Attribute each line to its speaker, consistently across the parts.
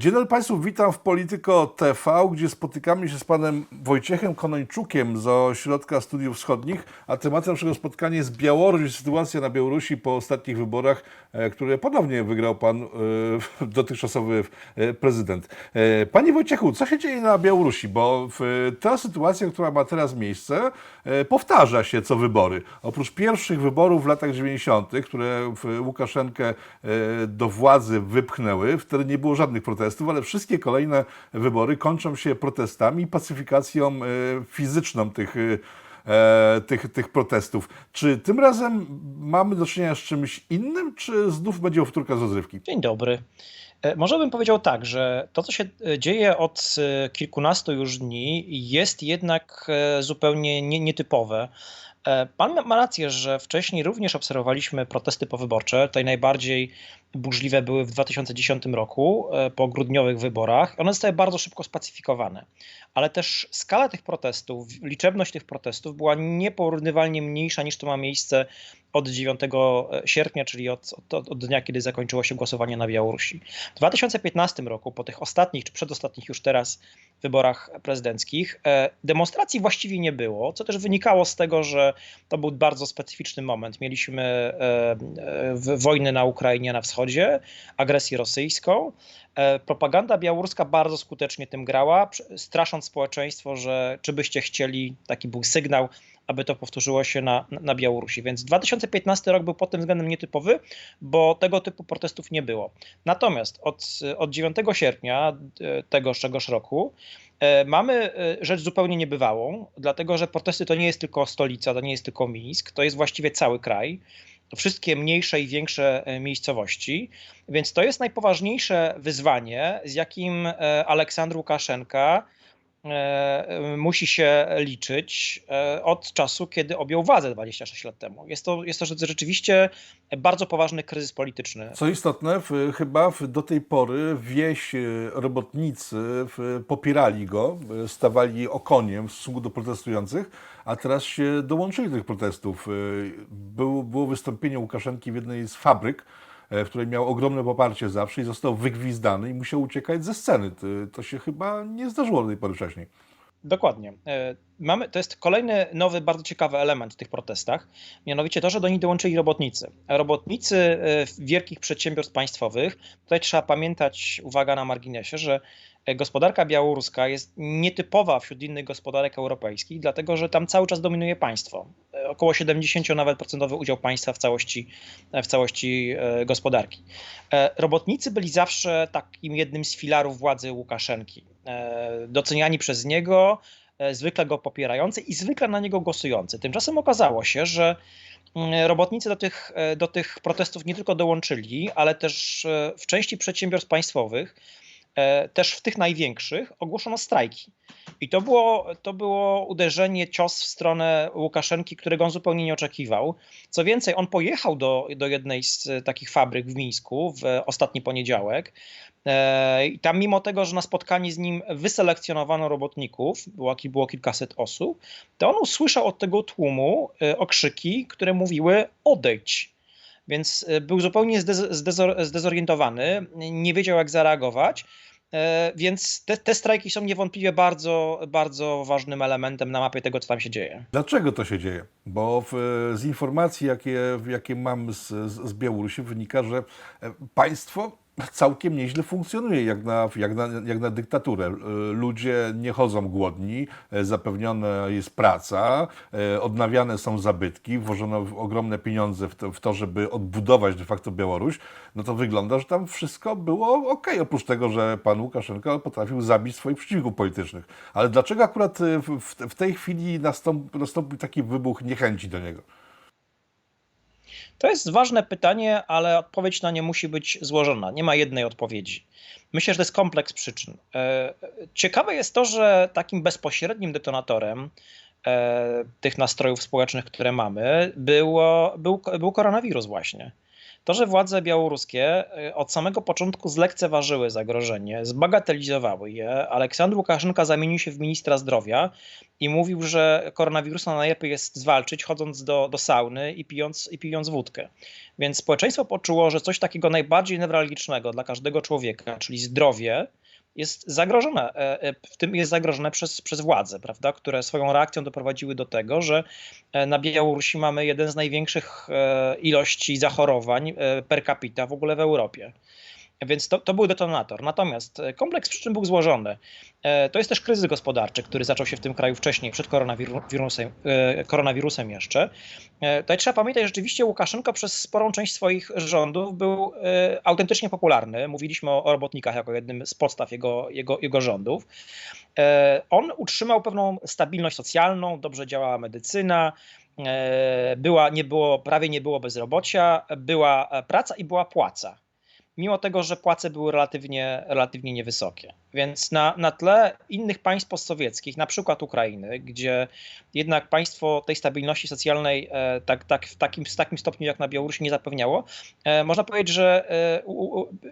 Speaker 1: Dzień dobry Państwu, witam w Polityko TV, gdzie spotykamy się z panem Wojciechem Konończukiem z Ośrodka Studiów Wschodnich, a tematem naszego spotkania jest Białoruś, sytuacja na Białorusi po ostatnich wyborach, e, które ponownie wygrał pan e, dotychczasowy e, prezydent. Panie Wojciechu, co się dzieje na Białorusi? Bo ta sytuacja, która ma teraz miejsce, powtarza się co wybory. Oprócz pierwszych wyborów w latach 90., które Łukaszenkę do władzy wypchnęły, wtedy nie było żadnych protestów, ale wszystkie kolejne wybory kończą się protestami i pacyfikacją e, fizyczną tych, e, tych, tych protestów. Czy tym razem mamy do czynienia z czymś innym, czy znów będzie powtórka z rozrywki?
Speaker 2: Dzień dobry. E, Może bym powiedział tak, że to, co się e, dzieje od e, kilkunastu już dni, jest jednak e, zupełnie nie- nietypowe. E, Pan ma- rację, że wcześniej również obserwowaliśmy protesty powyborcze. Tutaj najbardziej burzliwe były w 2010 roku, e, po grudniowych wyborach. One zostały bardzo szybko spacyfikowane, ale też skala tych protestów, liczebność tych protestów była nieporównywalnie mniejsza niż to ma miejsce od 9 sierpnia, czyli od, od, od dnia, kiedy zakończyło się głosowanie na Białorusi. W 2015 roku, po tych ostatnich czy przedostatnich już teraz wyborach prezydenckich, e, demonstracji właściwie nie było, co też wynikało z tego, że to był bardzo specyficzny moment. Mieliśmy e, w- wojnę na Ukrainie na wschodzie, agresję rosyjską. E, Propaganda białoruska bardzo skutecznie tym grała, strasząc społeczeństwo, że czy byście chcieli, taki był sygnał, aby to powtórzyło się na, na Białorusi. Więc 2015 rok był pod tym względem nietypowy, bo tego typu protestów nie było. Natomiast od, od 9 sierpnia e, tegoż, tegoż roku e, mamy e, rzecz zupełnie niebywałą, dlatego że protesty to nie jest tylko stolica, to nie jest tylko Mińsk, to jest właściwie cały kraj. Wszystkie mniejsze i większe miejscowości, więc to jest najpoważniejsze wyzwanie, z jakim Aleksandr Łukaszenka musi się liczyć e, od czasu, kiedy objął władzę 26 lat temu. Jest to, jest to rzeczywiście bardzo poważny kryzys polityczny.
Speaker 1: Co istotne, w, chyba w, do tej pory wieś, e, robotnicy w, popierali go, e, stawali okoniem w stosunku do protestujących, a teraz się dołączyli do tych protestów. E, Był, było wystąpienie Łukaszenki w jednej z fabryk, e, w której miał ogromne poparcie zawsze i został wygwizdany i musiał uciekać ze sceny. To, się chyba nie zdarzyło do tej pory wcześniej.
Speaker 2: Dokładnie. E, Mamy, to jest kolejny nowy, bardzo ciekawy element w tych protestach, mianowicie to, że do nich dołączyli robotnicy. Robotnicy e, wielkich przedsiębiorstw państwowych. Tutaj trzeba pamiętać, uwaga na marginesie, że e, gospodarka białoruska jest nietypowa wśród innych gospodarek europejskich, dlatego że tam cały czas dominuje państwo. E, Około 70 nawet procentowy udział państwa w całości, w całości e, gospodarki. E, Robotnicy byli zawsze takim jednym z filarów władzy Łukaszenki. E, Doceniani przez niego, e, zwykle go popierający i zwykle na niego głosujący. Tymczasem okazało się, że mm, robotnicy do tych, e, do tych protestów nie tylko dołączyli, ale też e, w części przedsiębiorstw państwowych, e, też w tych największych, ogłoszono strajki. I to było, to było uderzenie, cios w stronę Łukaszenki, którego on zupełnie nie oczekiwał. Co więcej, on pojechał do, do jednej z e, takich fabryk w Mińsku w e, ostatni poniedziałek. E, I tam, mimo tego, że na spotkanie z nim wyselekcjonowano robotników, było, było kilkaset osób, to on usłyszał od tego tłumu e, okrzyki, które mówiły: odejdź. Więc e, był zupełnie zdez- zdezor- zdezorientowany, nie wiedział, jak zareagować. E, Więc te, te strajki są niewątpliwie bardzo, bardzo ważnym elementem na mapie tego, co tam się dzieje.
Speaker 1: Dlaczego to się dzieje? Bo w, z informacji, jakie, jakie mam z, z, z Białorusi, wynika, że e, państwo całkiem nieźle funkcjonuje, jak na, jak na, jak na dyktaturę. E, Ludzie nie chodzą głodni, e, zapewniona jest praca, e, odnawiane są zabytki, włożono ogromne pieniądze w to, w to, żeby odbudować de facto Białoruś. No to wygląda, że tam wszystko było ok, oprócz tego, że pan Łukaszenko potrafił zabić swoich przeciwników politycznych. Ale dlaczego akurat w, w, tej chwili nastąp, nastąpił taki wybuch niechęci do niego?
Speaker 2: To jest ważne pytanie, ale odpowiedź na nie musi być złożona. Nie ma jednej odpowiedzi. Myślę, że to jest kompleks przyczyn. E, Ciekawe jest to, że takim bezpośrednim detonatorem e, tych nastrojów społecznych, które mamy, było, był, był koronawirus właśnie. To, że władze białoruskie e, od samego początku zlekceważyły zagrożenie, zbagatelizowały je. Aleksandr Łukaszenka zamienił się w ministra zdrowia i mówił, że koronawirusa najlepiej jest zwalczyć chodząc do, do sauny i pijąc, i pijąc wódkę. Więc społeczeństwo poczuło, że coś takiego najbardziej newralgicznego dla każdego człowieka, czyli zdrowie, jest zagrożone, e, e, w tym jest zagrożone przez, przez władze, prawda, które swoją reakcją doprowadziły do tego, że e, na Białorusi mamy jeden z największych ilości zachorowań per capita w ogóle w Europie. Więc to, to był detonator. Natomiast kompleks przyczyn był złożony. To jest też kryzys gospodarczy, który zaczął się w tym kraju wcześniej, przed koronawirusem, koronawirusem jeszcze. Tutaj trzeba pamiętać, że rzeczywiście Łukaszenko przez sporą część swoich rządów był autentycznie popularny. Mówiliśmy o, o robotnikach jako jednym z podstaw jego, jego, jego rządów. On utrzymał pewną stabilność socjalną, dobrze działała medycyna, była, nie było, prawie nie było bezrobocia, była praca i była płaca mimo tego, że płace były relatywnie, relatywnie niewysokie. Więc na, na tle innych państw postsowieckich, na przykład Ukrainy, gdzie jednak państwo tej stabilności socjalnej e, tak, tak, w takim, w takim stopniu jak na Białorusi nie zapewniało, e, można powiedzieć, że e,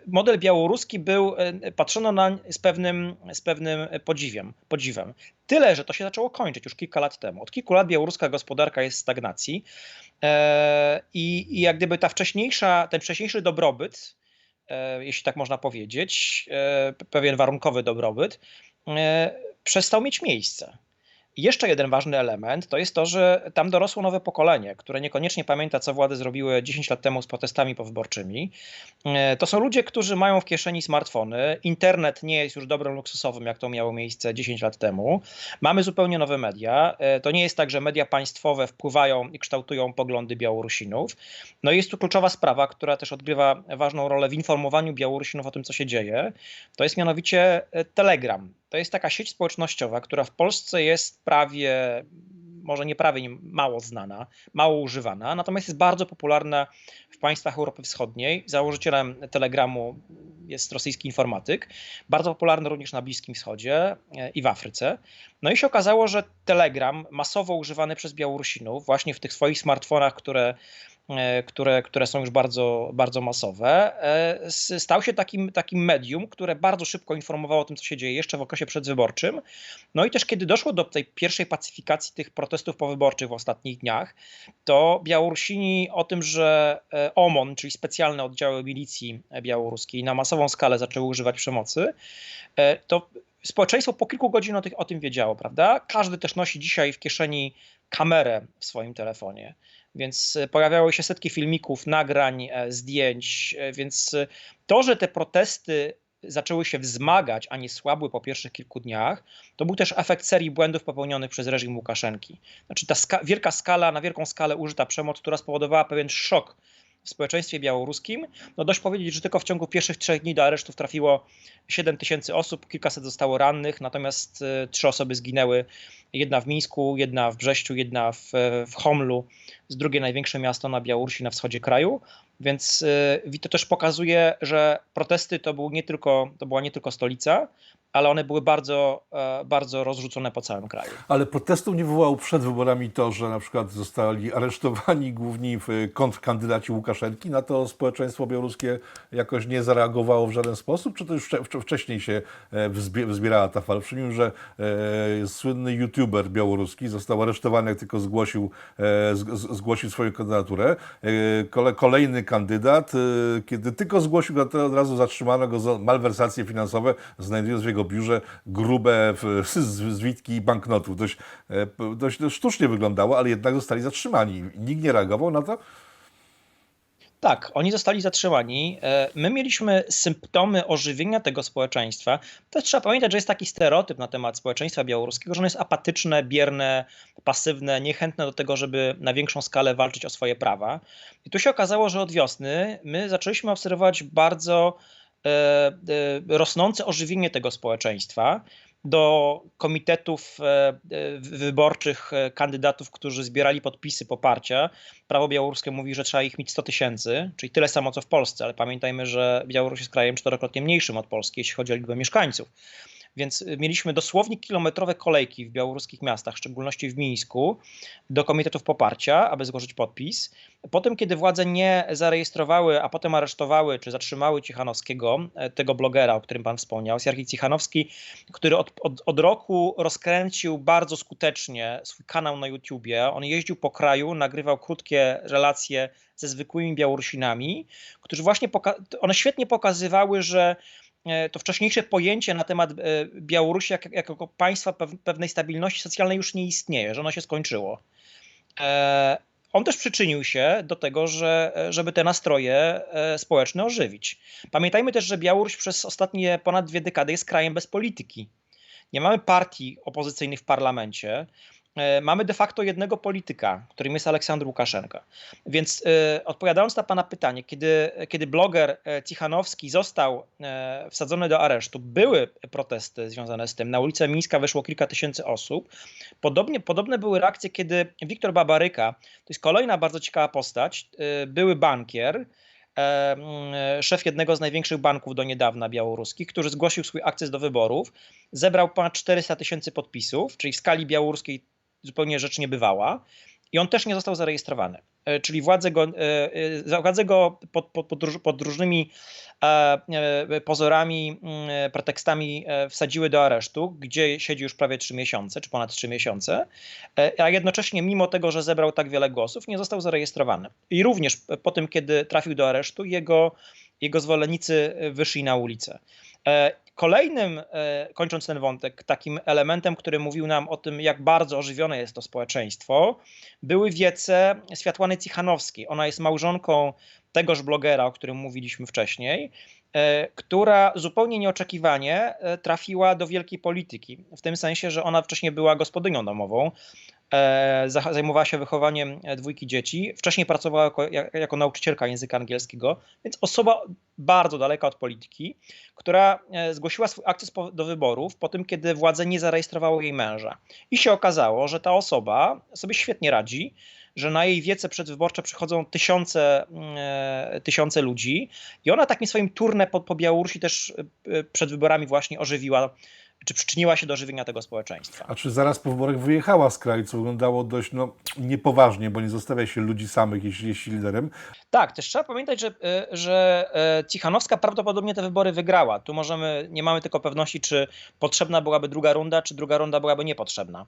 Speaker 2: model białoruski był, patrzono na z pewnym, z pewnym podziwiem, podziwem. Tyle, że to się zaczęło kończyć już kilka lat temu. Od kilku lat białoruska gospodarka jest w stagnacji i, i jak gdyby ta wcześniejsza, ten wcześniejszy dobrobyt, E, jeśli tak można powiedzieć, e, pewien warunkowy dobrobyt, e, przestał mieć miejsce. Jeszcze jeden ważny element to jest to, że tam dorosło nowe pokolenie, które niekoniecznie pamięta, co władze zrobiły 10 lat temu z protestami powyborczymi. E, to są ludzie, którzy mają w kieszeni smartfony. Internet nie jest już dobrem luksusowym, jak to miało miejsce 10 lat temu. Mamy zupełnie nowe media. E, to nie jest tak, że media państwowe wpływają i kształtują poglądy Białorusinów. No i jest tu kluczowa sprawa, która też odgrywa ważną rolę w informowaniu Białorusinów o tym, co się dzieje. To jest mianowicie e, Telegram. To jest taka sieć społecznościowa, która w Polsce jest prawie, może nie prawie, mało znana, mało używana, natomiast jest bardzo popularna w państwach Europy Wschodniej. Założycielem Telegramu jest rosyjski informatyk, bardzo popularny również na Bliskim Wschodzie e, i w Afryce. No i się okazało, że Telegram, masowo używany przez Białorusinów, właśnie w tych swoich smartfonach, które które, które są już bardzo, bardzo masowe, e, stał się takim, takim medium, które bardzo szybko informowało o tym, co się dzieje jeszcze w okresie przedwyborczym. No i też kiedy doszło do tej pierwszej pacyfikacji tych protestów powyborczych w ostatnich dniach, to Białorusini o tym, że e, OMON, czyli specjalne oddziały milicji białoruskiej, na masową skalę zaczęły używać przemocy, to społeczeństwo po kilku godzinach o, o tym wiedziało, prawda? Każdy też nosi dzisiaj w kieszeni kamerę w swoim telefonie. Więc e, pojawiały się setki filmików, nagrań, e, zdjęć, e, więc to, że te protesty zaczęły się wzmagać, a nie słabły po pierwszych kilku dniach, to był też efekt serii błędów popełnionych przez reżim Łukaszenki. Znaczy ta ska wielka skala, na wielką skalę użyta przemoc, która spowodowała pewien szok w społeczeństwie białoruskim. No dość powiedzieć, że tylko w ciągu pierwszych trzech dni do aresztów trafiło 7 tysięcy osób, kilkaset zostało rannych, natomiast trzy osoby zginęły. Jedna w Mińsku, jedna w Brześciu, jedna w, w Homlu z drugie największe miasto na Białorusi na wschodzie kraju. Więc y, to też pokazuje, że protesty to, był nie tylko, to była nie tylko stolica, ale one były bardzo, e, bardzo rozrzucone po całym kraju.
Speaker 1: Ale protestów nie wywołało przed wyborami to, że na przykład zostali aresztowani główni kontrkandydaci Łukaszenki, na to społeczeństwo białoruskie jakoś nie zareagowało w żaden sposób, czy to już wcześniej się e, wzbierała ta fala? Przypomnę, że e, słynny youtuber białoruski został aresztowany, jak tylko zgłosił, e, zgłosił swoją kandydaturę. E, kolejny kandydat, e, kiedy tylko zgłosił, to od razu zatrzymano go za malwersacje finansowe, znajdując w jego biurze grube zwitki banknotów. Dość, dość, dość sztucznie wyglądało, ale jednak zostali zatrzymani. Nikt nie reagował na to?
Speaker 2: Tak, oni zostali zatrzymani. My mieliśmy symptomy ożywienia tego społeczeństwa. Też trzeba pamiętać, że jest taki stereotyp na temat społeczeństwa białoruskiego, że ono jest apatyczne, bierne, pasywne, niechętne do tego, żeby na większą skalę walczyć o swoje prawa. I tu się okazało, że od wiosny my zaczęliśmy obserwować bardzo e, e, rosnące ożywienie tego społeczeństwa do komitetów e, e, wyborczych e, kandydatów, którzy zbierali podpisy poparcia. Prawo białoruskie mówi, że trzeba ich mieć 100 tysięcy, czyli tyle samo co w Polsce, ale pamiętajmy, że Białoruś jest krajem czterokrotnie mniejszym od Polski, jeśli chodzi o liczbę mieszkańców. Więc mieliśmy dosłownie kilometrowe kolejki w białoruskich miastach, w szczególności w Mińsku, do komitetów poparcia, aby złożyć podpis. Potem, kiedy władze nie zarejestrowały, a potem aresztowały czy zatrzymały Cichanowskiego, tego blogera, o którym pan wspomniał, Siergiej Cichanowski, który od, od, od roku rozkręcił bardzo skutecznie swój kanał na YouTubie. On jeździł po kraju, nagrywał krótkie relacje ze zwykłymi Białorusinami, którzy właśnie one świetnie pokazywały, że to wcześniejsze pojęcie na temat Białorusi jak, jako państwa pewnej stabilności socjalnej już nie istnieje, że ono się skończyło. On też przyczynił się do tego, że, żeby te nastroje społeczne ożywić. Pamiętajmy też, że Białoruś przez ostatnie ponad dwie dekady jest krajem bez polityki. Nie mamy partii opozycyjnych w parlamencie. E, mamy de facto jednego polityka, którym jest Aleksandr Łukaszenka. Więc y, odpowiadając na Pana pytanie, kiedy, kiedy bloger e, Cichanowski został wsadzony do aresztu, były protesty związane z tym. Na ulicę Mińska wyszło kilka tysięcy osób. Podobnie, podobne były reakcje, kiedy Wiktor Babaryka, to jest kolejna bardzo ciekawa postać, były bankier, szef jednego z największych banków do niedawna białoruskich, który zgłosił swój akces do wyborów, zebrał ponad 400 tysięcy podpisów, czyli w skali białoruskiej zupełnie rzecz niebywała. I on też nie został zarejestrowany. E, czyli władze go, e, e, władze go pod, pod, pod, różnymi pozorami, mm, pretekstami wsadziły do aresztu, gdzie siedzi już prawie 3 miesiące, czy ponad 3 miesiące, a jednocześnie, mimo tego, że zebrał tak wiele głosów, nie został zarejestrowany. I również po tym, kiedy trafił do aresztu, jego, jego zwolennicy wyszli na ulicę. Kolejnym, e, kończąc ten wątek, takim elementem, który mówił nam o tym, jak bardzo ożywione jest to społeczeństwo, były wiece Światłany Cichanowskiej. Ona jest małżonką tegoż blogera, o którym mówiliśmy wcześniej, e, która zupełnie nieoczekiwanie e, trafiła do wielkiej polityki. W tym sensie, że ona wcześniej była gospodynią domową, zajmowała się wychowaniem e, dwójki dzieci. Wcześniej pracowała jako, jako, nauczycielka języka angielskiego, więc osoba bardzo daleka od polityki, która e, zgłosiła swój akces do wyborów po tym, kiedy władze nie zarejestrowało jej męża. I się okazało, że ta osoba sobie świetnie radzi, że na jej wiece przedwyborcze przychodzą tysiące, tysiące ludzi i ona takim swoim turnę po, po Białorusi też przed wyborami właśnie ożywiła czy przyczyniła się do żywienia tego społeczeństwa.
Speaker 1: A czy zaraz po wyborach wyjechała z kraju, co wyglądało dość no, niepoważnie, bo nie zostawia się ludzi samych, jeśli jest liderem?
Speaker 2: Tak, też trzeba pamiętać, że, e, że e, Cichanowska prawdopodobnie te wybory wygrała. Tu możemy, nie mamy tylko pewności, czy potrzebna byłaby druga runda, czy druga runda byłaby niepotrzebna.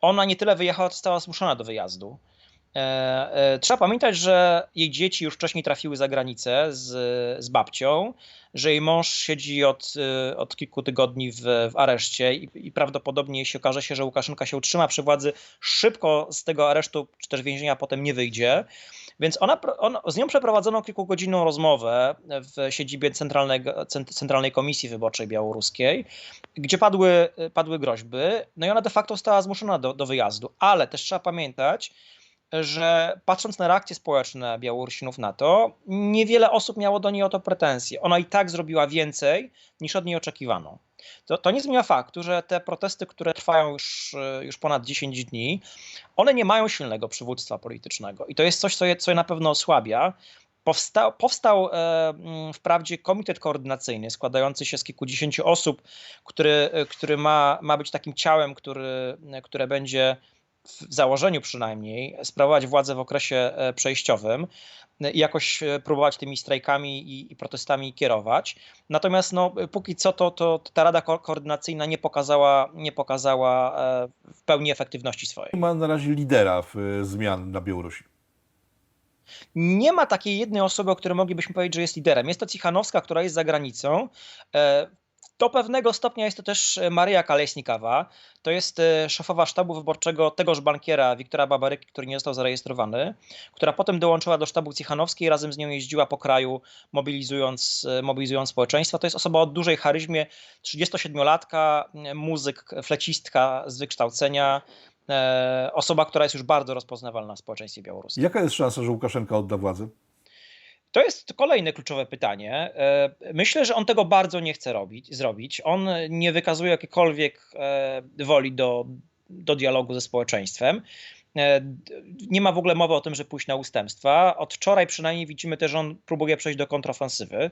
Speaker 2: Ona nie tyle wyjechała, co została zmuszona do wyjazdu. E, trzeba pamiętać, że jej dzieci już wcześniej trafiły za granicę z, z babcią że jej mąż siedzi od, y, od kilku tygodni w, w areszcie i, i prawdopodobnie jeśli okaże się, że Łukaszenka się utrzyma przy władzy, szybko z tego aresztu czy też więzienia potem nie wyjdzie. Więc ona, on, z nią przeprowadzono kilkugodzinną rozmowę w siedzibie Centralnej Komisji Wyborczej Białoruskiej, gdzie padły, padły groźby. No i ona de facto została zmuszona do, do wyjazdu. Ale też trzeba pamiętać, że patrząc na reakcje społeczne Białorusinów na to, niewiele osób miało do niej o to pretensje. Ona i tak zrobiła więcej niż od niej oczekiwano. To, to nie zmienia faktu, że te protesty, które trwają już, już ponad 10 dni, one nie mają silnego przywództwa politycznego. I to jest coś, co je, co je na pewno osłabia. Powstał, powstał e, wprawdzie komitet koordynacyjny składający się z kilkudziesięciu osób, który, który ma, ma być takim ciałem, który, które będzie w założeniu przynajmniej, sprawować władzę w okresie e, przejściowym i jakoś e, próbować tymi strajkami i, i, protestami kierować. Natomiast no, póki co to, to, ta Rada Ko Koordynacyjna nie pokazała, nie pokazała e, w pełni efektywności swojej.
Speaker 1: Ma na razie lidera w zmian na Białorusi.
Speaker 2: Nie ma takiej jednej osoby, o której moglibyśmy powiedzieć, że jest liderem. Jest to Cichanowska, która jest za granicą. Do pewnego stopnia jest to też e, Maria Kalesnikawa. To jest e, szefowa sztabu wyborczego tegoż bankiera Wiktora Babaryki, który nie został zarejestrowany, która potem dołączyła do sztabu Cichanowskiej razem z nią jeździła po kraju, mobilizując, e, mobilizując społeczeństwo. To jest osoba o dużej charyzmie, 37-latka, muzyk, flecistka z wykształcenia, osoba, która jest już bardzo rozpoznawalna w społeczeństwie białoruskim.
Speaker 1: Jaka jest szansa, że Łukaszenka odda władzę?
Speaker 2: To jest kolejne kluczowe pytanie. E, myślę, że on tego bardzo nie chce robić, zrobić. On nie wykazuje jakiejkolwiek e, woli do, do dialogu ze społeczeństwem. E, Nie ma w ogóle mowy o tym, że pójść na ustępstwa. Od wczoraj przynajmniej widzimy też, że on próbuje przejść do kontrofensywy.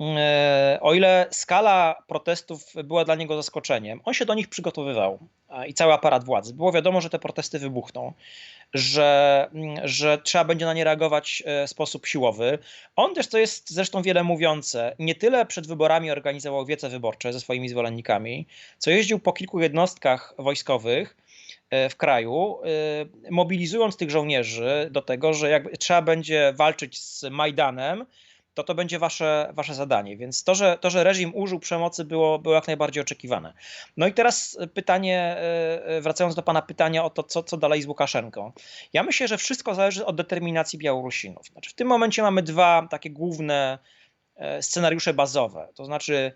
Speaker 2: E, O ile skala protestów była dla niego zaskoczeniem, on się do nich przygotowywał i cały aparat władzy. Było wiadomo, że te protesty wybuchną, że, mm, że trzeba będzie na nie reagować e, w sposób siłowy. On też, co jest zresztą wiele mówiące, nie tyle przed wyborami organizował wiece wyborcze ze swoimi zwolennikami, co jeździł po kilku jednostkach wojskowych w kraju, e, mobilizując tych żołnierzy do tego, że jak trzeba będzie walczyć z Majdanem, to to będzie wasze, wasze zadanie. Więc to że, to, że reżim użył przemocy było, było jak najbardziej oczekiwane. No i teraz pytanie, e, e, wracając do pana pytania o to, co, co dalej z Łukaszenką. Ja myślę, że wszystko zależy od determinacji Białorusinów. Znaczy, w tym momencie mamy dwa takie główne e, scenariusze bazowe. To znaczy,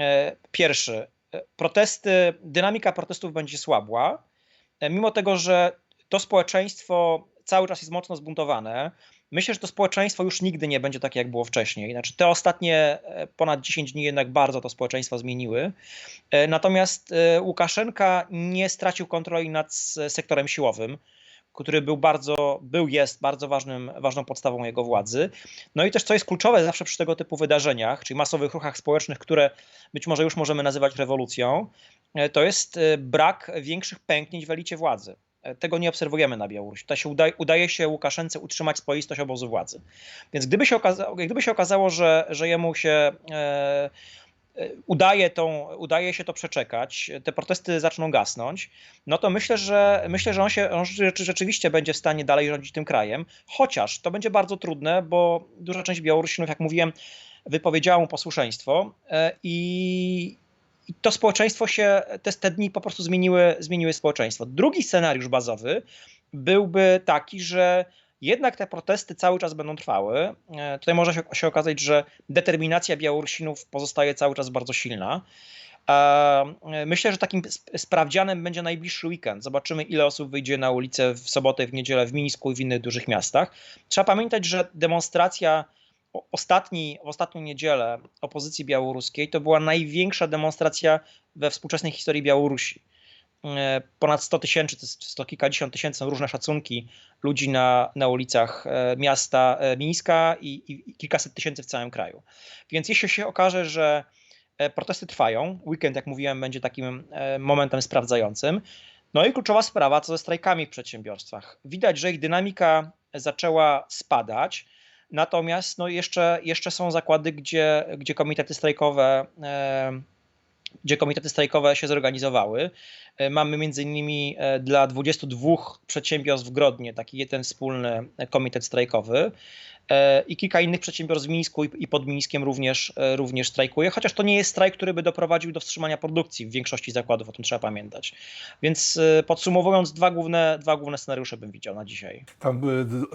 Speaker 2: e, pierwszy, e, protesty, dynamika protestów będzie słabła, e, mimo tego, że to społeczeństwo cały czas jest mocno zbuntowane. Myślę, że to społeczeństwo już nigdy nie będzie takie, jak było wcześniej. Znaczy, te ostatnie e, ponad 10 dni jednak bardzo to społeczeństwo zmieniły. E, Natomiast e, Łukaszenka nie stracił kontroli nad sektorem siłowym, który był bardzo, był, jest bardzo ważnym, ważną podstawą jego władzy. No i też, co jest kluczowe zawsze przy tego typu wydarzeniach, czyli masowych ruchach społecznych, które być może już możemy nazywać rewolucją, e, to jest e, brak większych pęknięć w elicie władzy. E, Tego nie obserwujemy na Białorusi. To się udaje, udaje się Łukaszence utrzymać spoistość obozu władzy. Więc gdyby się gdyby się okazało że, że jemu się e, udaje, tą, udaje się to przeczekać, te protesty zaczną gasnąć, no to myślę, że myślę, że on się on rzeczy- rzeczywiście będzie w stanie dalej rządzić tym krajem, chociaż to będzie bardzo trudne, bo duża część Białorusinów, jak mówiłem, wypowiedziała mu posłuszeństwo e, i, i to społeczeństwo się, te, te dni po prostu zmieniły, zmieniły społeczeństwo. Drugi scenariusz bazowy byłby taki, że jednak te protesty cały czas będą trwały. E, Tutaj może się, się okazać, że determinacja Białorusinów pozostaje cały czas bardzo silna. E, Myślę, że takim sp- sprawdzianem będzie najbliższy weekend. Zobaczymy, ile osób wyjdzie na ulicę w sobotę, w niedzielę w Mińsku i w innych dużych miastach. Trzeba pamiętać, że demonstracja ostatni, w ostatnią niedzielę opozycji białoruskiej to była największa demonstracja we współczesnej historii Białorusi. E, Ponad 100 tysięcy, czy 100 kilkadziesiąt tysięcy, są różne szacunki ludzi na, na ulicach e, miasta e, Mińska i, i, kilkaset tysięcy w całym kraju. Więc jeśli się okaże, że protesty trwają, weekend, jak mówiłem, będzie takim momentem sprawdzającym. No i kluczowa sprawa, co ze strajkami w przedsiębiorstwach. Widać, że ich dynamika zaczęła spadać. Natomiast no jeszcze, jeszcze są zakłady, gdzie, gdzie komitety strajkowe e, gdzie komitety strajkowe się zorganizowały. E, Mamy między innymi e, dla 22 przedsiębiorstw w Grodnie taki jeden wspólny komitet strajkowy e, i kilka innych przedsiębiorstw w Mińsku i pod Mińskiem również, również strajkuje, chociaż to nie jest strajk, który by doprowadził do wstrzymania produkcji w większości zakładów, o tym trzeba pamiętać. Więc podsumowując, dwa główne, dwa główne scenariusze bym widział na dzisiaj.
Speaker 1: Tam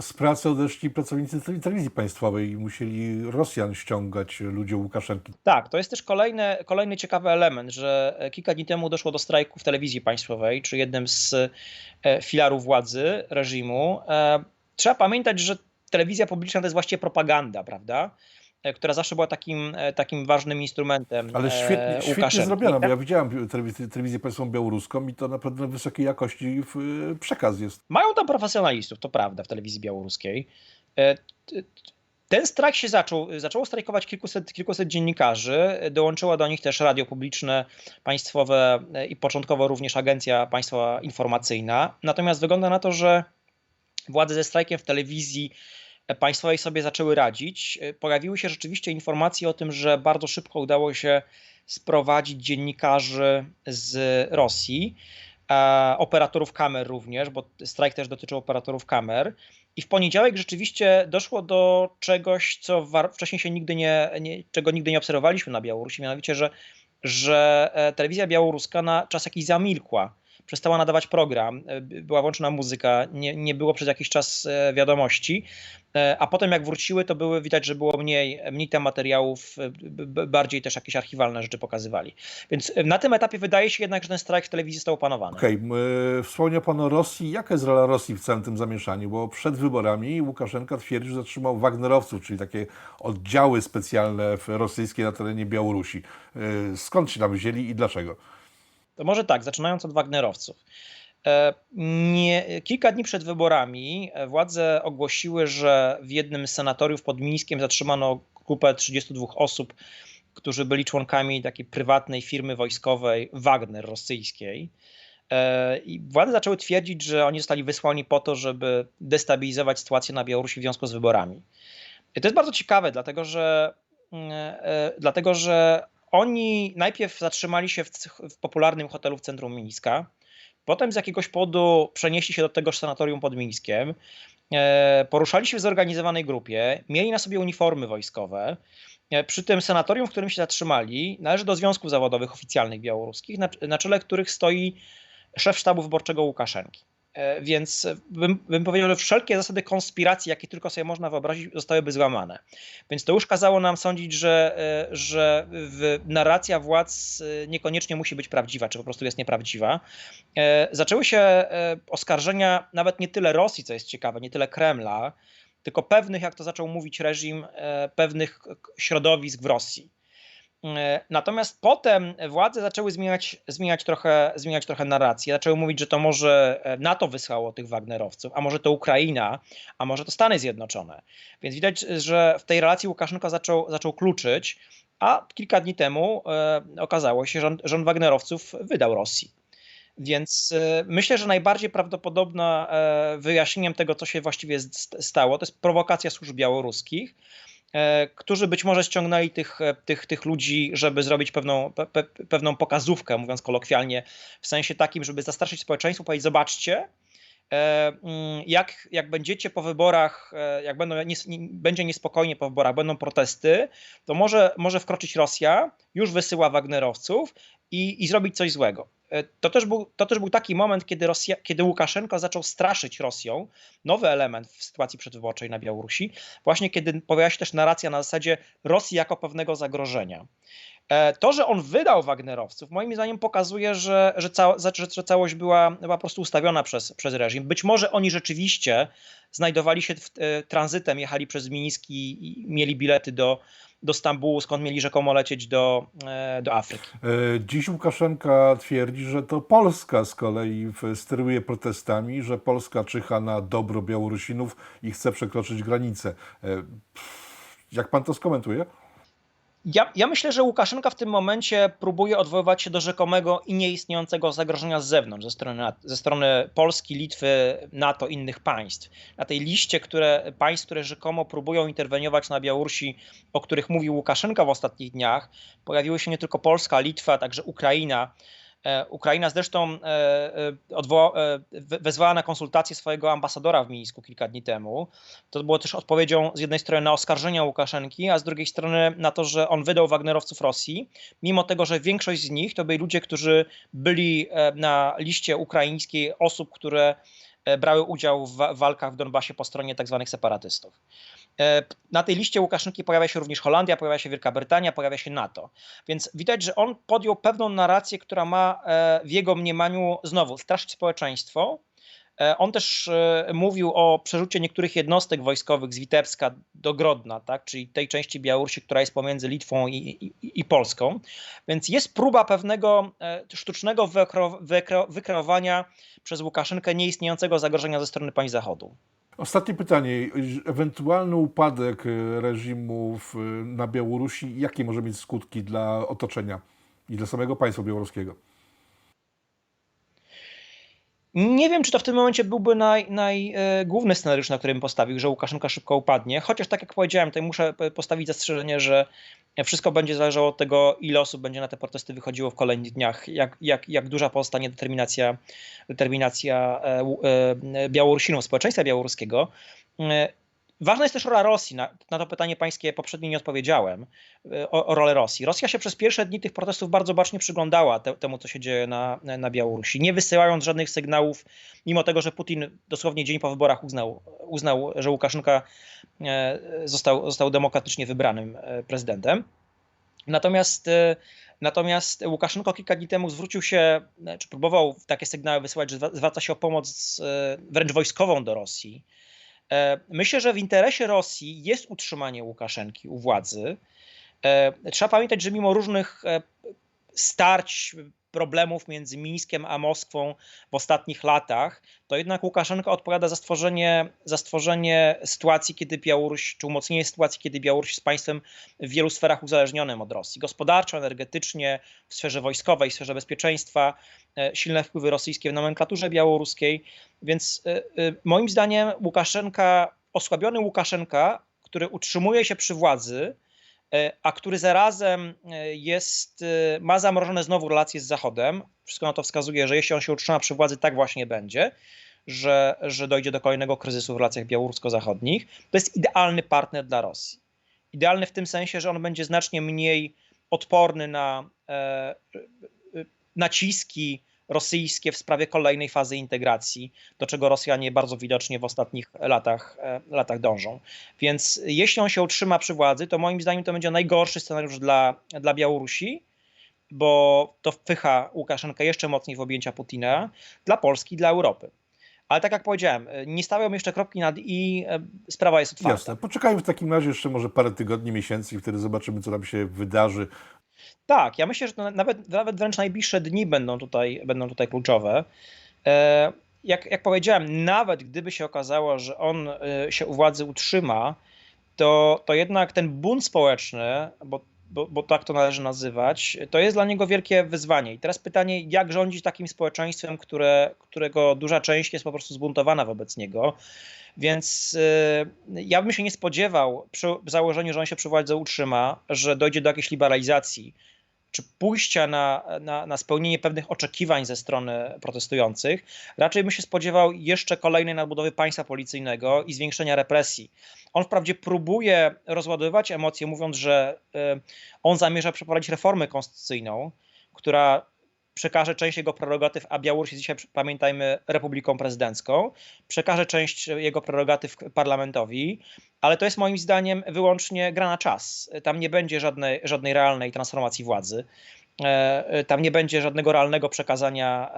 Speaker 1: z pracy odeszli pracownicy tele- telewizji państwowej i musieli Rosjan ściągać ludzie Łukaszenki.
Speaker 2: Tak, to jest też kolejny, kolejny ciekawy element, że kilka dni temu doszło do strajku w telewizji państwowej, czy jednym z e, filarów władzy reżimu. E, Trzeba pamiętać, że telewizja publiczna to jest właściwie propaganda, prawda? E, Która zawsze była takim, takim ważnym instrumentem.
Speaker 1: Ale świetnie, świetnie zrobione, bo ja widziałem telewizję, telewizję państwową białoruską i to naprawdę wysokiej jakości przekaz jest.
Speaker 2: Mają tam profesjonalistów, to prawda, w telewizji białoruskiej. Ten strajk się zaczął. Zaczęło strajkować kilkuset, kilkuset dziennikarzy. Dołączyło do nich też radio publiczne, państwowe e, i początkowo również Agencja Państwa Informacyjna. Natomiast wygląda na to, że władze ze strajkiem w telewizji e, państwowej sobie zaczęły radzić. E, Pojawiły się rzeczywiście informacje o tym, że bardzo szybko udało się sprowadzić dziennikarzy z Rosji operatorów kamer również, bo strajk też dotyczył operatorów kamer. I w poniedziałek rzeczywiście doszło do czegoś, co wcześniej się nigdy nie, nie, czego nigdy nie obserwowaliśmy na Białorusi, mianowicie, że, że e, telewizja białoruska na czas jakiś zamilkła. Przestała nadawać program, e, była włączona muzyka, nie, nie było przez jakiś czas e, wiadomości, e, a potem jak wróciły, to były widać, że było mniej, mniej tam materiałów, bardziej też jakieś archiwalne rzeczy pokazywali. Więc na tym etapie wydaje się jednak, że ten strajk w telewizji został opanowany.
Speaker 1: Okej, okay, wspomniał Pan o Rosji. Jaka jest rola Rosji w całym tym zamieszaniu? Bo przed wyborami Łukaszenka twierdził, że zatrzymał Wagnerowców, czyli takie oddziały specjalne rosyjskie na terenie Białorusi. Skąd się tam wzięli i dlaczego?
Speaker 2: To może tak, zaczynając od Wagnerowców. E, nie, kilka dni przed wyborami e, władze ogłosiły, że w jednym z sanatoriów pod Mińskiem zatrzymano grupę 32 osób, którzy byli członkami takiej prywatnej firmy wojskowej Wagner rosyjskiej. E, I władze zaczęły twierdzić, że oni zostali wysłani po to, żeby destabilizować sytuację na Białorusi w związku z wyborami. I to jest bardzo ciekawe, dlatego że, mm, dlatego, że oni najpierw zatrzymali się w, w popularnym hotelu w centrum Mińska, potem z jakiegoś powodu przenieśli się do tegoż sanatorium pod Mińskiem, e, poruszali się w zorganizowanej grupie, mieli na sobie uniformy wojskowe. E, Przy tym senatorium, w którym się zatrzymali, należy do związków zawodowych oficjalnych białoruskich, na, na czele których stoi szef sztabu wyborczego Łukaszenki. E, Więc bym, bym powiedział, że wszelkie zasady konspiracji, jakie tylko sobie można wyobrazić, zostałyby złamane. Więc to już kazało nam sądzić, że, e, że narracja władz e, niekoniecznie musi być prawdziwa, czy po prostu jest nieprawdziwa. Zaczęły się oskarżenia nawet nie tyle Rosji, co jest ciekawe, nie tyle Kremla, tylko pewnych, jak to zaczął mówić reżim, pewnych środowisk w Rosji. E, Natomiast potem władze zaczęły zmieniać, zmieniać, trochę, zmieniać trochę narrację. Zaczęły mówić, że to może e, NATO wysłało tych Wagnerowców, a może to Ukraina, a może to Stany Zjednoczone. Więc widać, że w tej relacji Łukaszenko zaczął, zaczął kluczyć, a kilka dni temu e, okazało się, że on Wagnerowców wydał Rosji. Więc myślę, że najbardziej prawdopodobne wyjaśnieniem tego, co się właściwie st- stało, to jest prowokacja służb białoruskich, którzy być może ściągnęli tych, e, tych, tych ludzi, żeby zrobić pewną, pe, pe, pewną pokazówkę, mówiąc kolokwialnie, w sensie takim, żeby zastraszyć społeczeństwo, powiedzieć, zobaczcie, e, jak, jak będziecie po wyborach, e, jak będą, nie, będzie niespokojnie po wyborach, będą protesty, to może, może wkroczyć Rosja, już wysyła Wagnerowców i, i zrobić coś złego. E, To też, był, to też był taki moment, kiedy, Rosja, kiedy Łukaszenko zaczął straszyć Rosją, nowy element w sytuacji przedwyborczej na Białorusi, właśnie kiedy pojawiła się też narracja na zasadzie Rosji jako pewnego zagrożenia. E, To, że on wydał Wagnerowców, moim zdaniem pokazuje, że, że, cała, że, całość była, była po prostu ustawiona przez, przez reżim. Być może oni rzeczywiście znajdowali się w, e, tranzytem, jechali przez Mińsk i, mieli bilety do, do Stambułu, skąd mieli rzekomo lecieć do, e, do Afryki.
Speaker 1: E, Dziś Łukaszenka twierdzi, że to Polska z kolei steruje protestami, że Polska czyha na dobro Białorusinów i chce przekroczyć granicę. E, Jak pan to skomentuje?
Speaker 2: Ja, ja myślę, że Łukaszenka w tym momencie próbuje odwoływać się do rzekomego i nieistniejącego zagrożenia z zewnątrz, ze strony, ze strony Polski, Litwy, NATO, innych państw. Na tej liście które, państw, które rzekomo próbują interweniować na Białorusi, o których mówił Łukaszenka w ostatnich dniach, pojawiły się nie tylko Polska, Litwa, także Ukraina. E, Ukraina zresztą e, e, wezwała na konsultację swojego ambasadora w Mińsku kilka dni temu. To było też odpowiedzią z jednej strony na oskarżenia Łukaszenki, a z drugiej strony na to, że on wydał Wagnerowców Rosji, mimo tego, że większość z nich to byli ludzie, którzy byli na liście ukraińskiej osób, które brały udział w wa- walkach w Donbasie po stronie tzw. separatystów. E, Na tej liście Łukaszenki pojawia się również Holandia, pojawia się Wielka Brytania, pojawia się NATO. Więc widać, że on podjął pewną narrację, która ma e, w jego mniemaniu znowu straszyć społeczeństwo. E, On też mówił o przerzucie niektórych jednostek wojskowych z Witebska do Grodna, tak? czyli tej części Białorusi, która jest pomiędzy Litwą i, i, i Polską. Więc jest próba pewnego sztucznego wykreowania przez Łukaszenkę nieistniejącego zagrożenia ze strony państw Zachodu.
Speaker 1: Ostatnie pytanie. Ewentualny upadek e, reżimu w, na Białorusi, jakie może mieć skutki dla otoczenia i dla samego państwa białoruskiego?
Speaker 2: Nie wiem, czy to w tym momencie byłby naj, naj, e, scenariusz, na którym postawił, że Łukaszenka szybko upadnie. Chociaż tak jak powiedziałem, tutaj muszę p- postawić zastrzeżenie, że wszystko będzie zależało od tego, ile osób będzie na te protesty wychodziło w kolejnych dniach, jak, jak, jak duża pozostanie determinacja, determinacja e, e, Białorusinów, społeczeństwa białoruskiego. Ważna jest też rola Rosji. Na, na to pytanie pańskie poprzednio nie odpowiedziałem. e, O, o rolę Rosji. Rosja się przez pierwsze dni tych protestów bardzo bacznie przyglądała te, temu, co się dzieje na, na Białorusi, nie wysyłając żadnych sygnałów, mimo tego, że Putin dosłownie dzień po wyborach uznał, uznał że Łukaszenka e, został, został demokratycznie wybranym e, prezydentem. Natomiast, natomiast Łukaszenko kilka dni temu zwrócił się, czy próbował takie sygnały wysyłać, że zwraca się o pomoc wręcz wojskową do Rosji. E, Myślę, że w interesie Rosji jest utrzymanie Łukaszenki u władzy. E, Trzeba pamiętać, że mimo różnych e, starć problemów między Mińskiem a Moskwą w ostatnich latach, to jednak Łukaszenka odpowiada za stworzenie, za stworzenie sytuacji, kiedy Białoruś, czy umocnienie sytuacji, kiedy Białoruś jest państwem w wielu sferach uzależnionym od Rosji. Gospodarczo, energetycznie, w sferze wojskowej, w sferze bezpieczeństwa, e, silne wpływy rosyjskie w nomenklaturze białoruskiej. Więc e, e, moim zdaniem Łukaszenka, osłabiony Łukaszenka, który utrzymuje się przy władzy, a który zarazem e, jest, e, ma zamrożone znowu relacje z Zachodem. Wszystko na to wskazuje, że jeśli on się utrzyma przy władzy, tak właśnie będzie, że, że dojdzie do kolejnego kryzysu w relacjach białorusko-zachodnich. To jest idealny partner dla Rosji. Idealny w tym sensie, że on będzie znacznie mniej odporny na e, e, naciski rosyjskie w sprawie kolejnej fazy integracji, do czego Rosjanie bardzo widocznie w ostatnich latach, e, latach dążą. Więc jeśli on się utrzyma przy władzy, to moim zdaniem to będzie najgorszy scenariusz dla, dla Białorusi, bo to wpycha Łukaszenkę jeszcze mocniej w objęcia Putina, dla Polski, dla Europy. Ale tak jak powiedziałem, nie stawiam jeszcze kropki nad i, e, sprawa jest otwarta.
Speaker 1: Jasne. Poczekajmy w takim razie jeszcze może parę tygodni, miesięcy i wtedy zobaczymy, co tam się wydarzy.
Speaker 2: Tak, ja myślę, że to nawet, nawet wręcz najbliższe dni będą tutaj, będą tutaj kluczowe. E, Jak, jak powiedziałem, nawet gdyby się okazało, że on e, się u władzy utrzyma, to, to jednak ten bunt społeczny, bo, bo, bo tak to należy nazywać, to jest dla niego wielkie wyzwanie. I teraz pytanie, jak rządzić takim społeczeństwem, które, którego duża część jest po prostu zbuntowana wobec niego. Więc e, ja bym się nie spodziewał przy założeniu, że on się przy władzy utrzyma, że dojdzie do jakiejś liberalizacji czy pójścia na, na, na spełnienie pewnych oczekiwań ze strony protestujących. Raczej bym się spodziewał jeszcze kolejnej nadbudowy państwa policyjnego i zwiększenia represji. On wprawdzie próbuje rozładowywać emocje, mówiąc, że y, on zamierza przeprowadzić reformę konstytucyjną, która przekaże część jego prerogatyw, a Białoruś jest dzisiaj, pamiętajmy, republiką prezydencką, przekaże część jego prerogatyw parlamentowi, ale to jest moim zdaniem wyłącznie gra na czas. Tam nie będzie żadnej, żadnej realnej transformacji władzy. E, Tam nie będzie żadnego realnego przekazania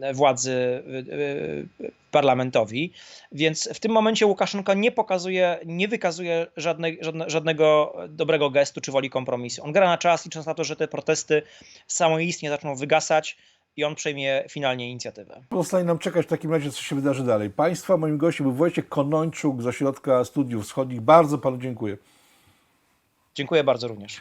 Speaker 2: e, władzy e, parlamentowi, więc w tym momencie Łukaszenka nie pokazuje, nie wykazuje żadnej, żadne, żadnego dobrego gestu czy woli kompromisu. On gra na czas, licząc na to, że te protesty samoistnie zaczną wygasać i on przejmie finalnie inicjatywę.
Speaker 1: Pozostaje nam czekać w takim razie, co się wydarzy dalej. Państwa, moim gościem był Wojciech Konończuk z Ośrodka Studiów Wschodnich. Bardzo panu dziękuję.
Speaker 2: Dziękuję bardzo również.